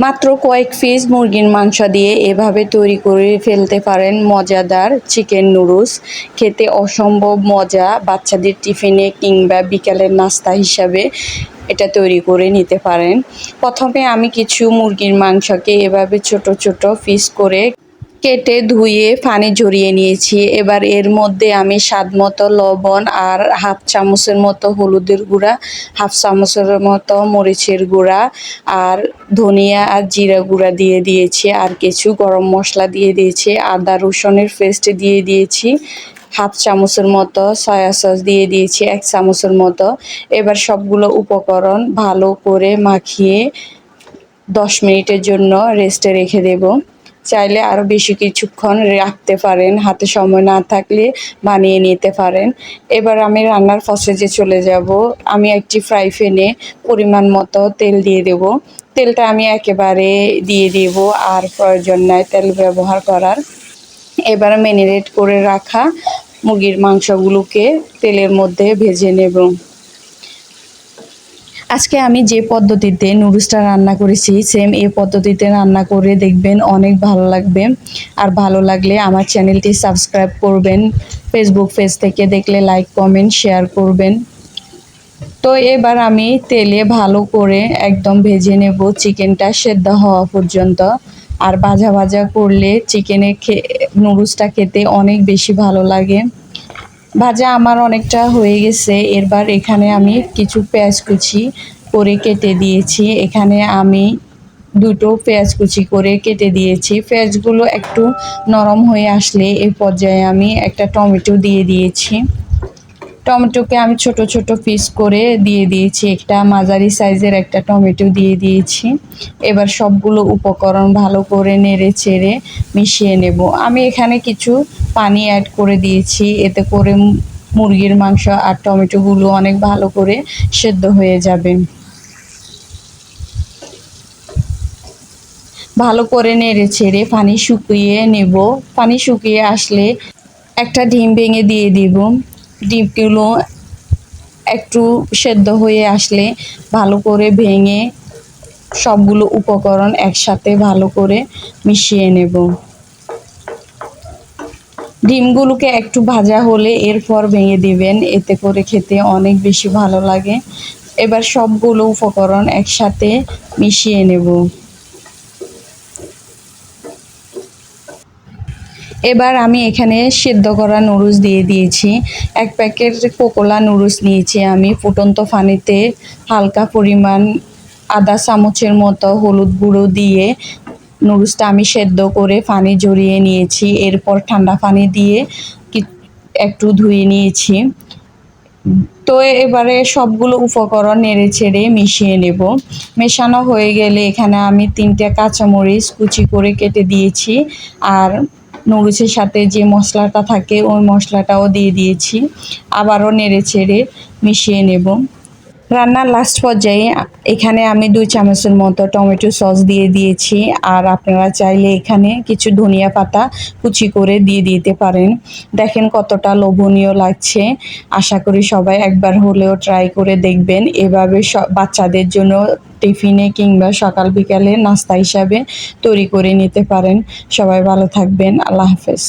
মাত্র কয়েক পিস মুরগির মাংস দিয়ে এভাবে তৈরি করে ফেলতে পারেন মজাদার চিকেন নুডলস। খেতে অসম্ভব মজা বাচ্চাদের টিফিনে কিংবা বিকালের নাস্তা হিসাবে এটা তৈরি করে নিতে পারেন। প্রথমে আমি কিছু মুরগির মাংসকে এভাবে ছোট ছোট পিস করে কেটে ধুয়ে পানি ঝরিয়ে নিয়েছি। এবার এর মধ্যে আমি স্বাদ মতো লবণ আর হাফ চামচের মতো হলুদের গুঁড়া, হাফ চামচের মতো মরিচের গুঁড়া আর ধনিয়া আর জিরা গুঁড়া দিয়ে দিয়েছি আর কিছু গরম মশলা দিয়ে দিয়েছি। আদা, রসুনের পেস্ট দিয়ে দিয়েছি। হাফ চামচের মতো সয়া সস দিয়ে দিয়েছি, এক চামচের মতো। এবার সবগুলো উপকরণ ভালো করে মাখিয়ে দশ মিনিটের জন্য রেস্টে রেখে দেবো। চাইলে আরও বেশি কিছুক্ষণ রাখতে পারেন, হাতে সময় না থাকলে বানিয়ে নিতে পারেন। এবার আমি রান্নার প্রসেসে চলে যাব। আমি একটি ফ্রাই প্যানে পরিমাণ মতো তেল দিয়ে দেব। তেলটা আমি একেবারে দিয়ে দেব, আর প্রয়োজন নাই তেল ব্যবহার করার। এবার ম্যারিনেট করে রাখা মুরগির মাংসগুলোকে তেলের মধ্যে ভেজে নেব। আজকে আমি যে পদ্ধতিতে নুডলসটা রান্না করেছি সেম এই পদ্ধতিতে রান্না করে দেখবেন অনেক ভালো লাগবে। আর ভালো লাগলে আমার চ্যানেলটি সাবস্ক্রাইব করবেন ফেসবুক পেজ থেকে দেখলে লাইক কমেন্ট শেয়ার করবেন। তো এবার আমি তেলে ভালো করে একদম ভেজে নেব চিকেনটা সেদ্ধ হওয়া পর্যন্ত। আর ভাজা ভাজা করলে চিকেনের খে নুডলসটা খেতে অনেক বেশি ভালো লাগে। ভাজা আমার অনেকটা হয়ে গেছে। এরবার এখানে আমি কিছু পেঁয়াজ কুচি করে কেটে দিয়েছি। এখানে আমি দুটো পেঁয়াজ কুচি করে কেটে দিয়েছি। পেঁয়াজগুলো একটু নরম হয়ে আসলে এই পর্যায়ে আমি একটা টমেটো দিয়ে দিয়েছি। টমেটোকে আমি ছোট ছোট পিস করে দিয়ে দিয়েছি। একটা মাঝারি সাইজের একটা টমেটো দিয়ে দিয়েছি। এবার সবগুলো উপকরণ ভালো করে নেড়ে চেড়ে মিশিয়ে নেব। আমি এখানে কিছু পানি অ্যাড করে দিয়েছি। এতে করে মুরগির মাংস আর টমেটোগুলো অনেক ভালো করে সেদ্ধ হয়ে যাবে। ভালো করে নেড়ে ছেড়ে পানি শুকিয়ে নেব। পানি শুকিয়ে আসলে একটা ডিম ভেঙে দিয়ে দিব। ডিমগুলো একটু সেদ্ধ হয়ে আসলে ভালো করে ভেঙে সবগুলো উপকরণ একসাথে ভালো করে মিশিয়ে নেব। ডিমগুলোকে একটু ভাজা হলে এরপর ভেঙে দিবেন, এতে করে খেতে অনেক বেশি ভালো লাগে। এবার সবগুলো উপকরণ একসাথে মিশিয়ে নেব। এবার আমি এখানে সেদ্ধ করা নুডলস দিয়ে দিয়েছি। এক প্যাকেট কোকোলা নুডলস নিয়েছি আমি। ফুটন্ত পানিতে হালকা পরিমাণ আদা চামচের মতো হলুদ গুঁড়ো দিয়ে নুডলসটা আমি সেদ্ধ করে পানি জড়িয়ে নিয়েছি। এরপর ঠান্ডা পানি দিয়ে একটু ধুয়ে নিয়েছি। তো এবারে সবগুলো উপকরণ নেড়ে ছেড়ে মিশিয়ে নেব। মেশানো হয়ে গেলে এখানে আমি তিনটে কাঁচামরিচ কুচি করে কেটে দিয়েছি। আর নুডলসের সাথে যে মশলাটা থাকে ওই মশলাটাও দিয়ে দিয়েছি। আবারও নেড়ে চেড়ে মিশিয়ে নেব। রান্নার লাস্ট পর্যায়ে এখানে আমি দুই চামচের মতো টমেটো সস দিয়ে দিয়েছি। আর আপনারা চাইলে এখানে কিছু ধনিয়া পাতা কুচি করে দিয়ে দিতে পারেন। দেখেন কতটা লোভনীয় লাগছে। আশা করি সবাই একবার হলেও ট্রাই করে দেখবেন। এভাবে বাচ্চাদের জন্য টিফিনে কিংবা সকাল বিকালে নাস্তা হিসাবে তৈরি করে নিতে পারেন। সবাই ভালো থাকবেন। আল্লাহ হাফেজ।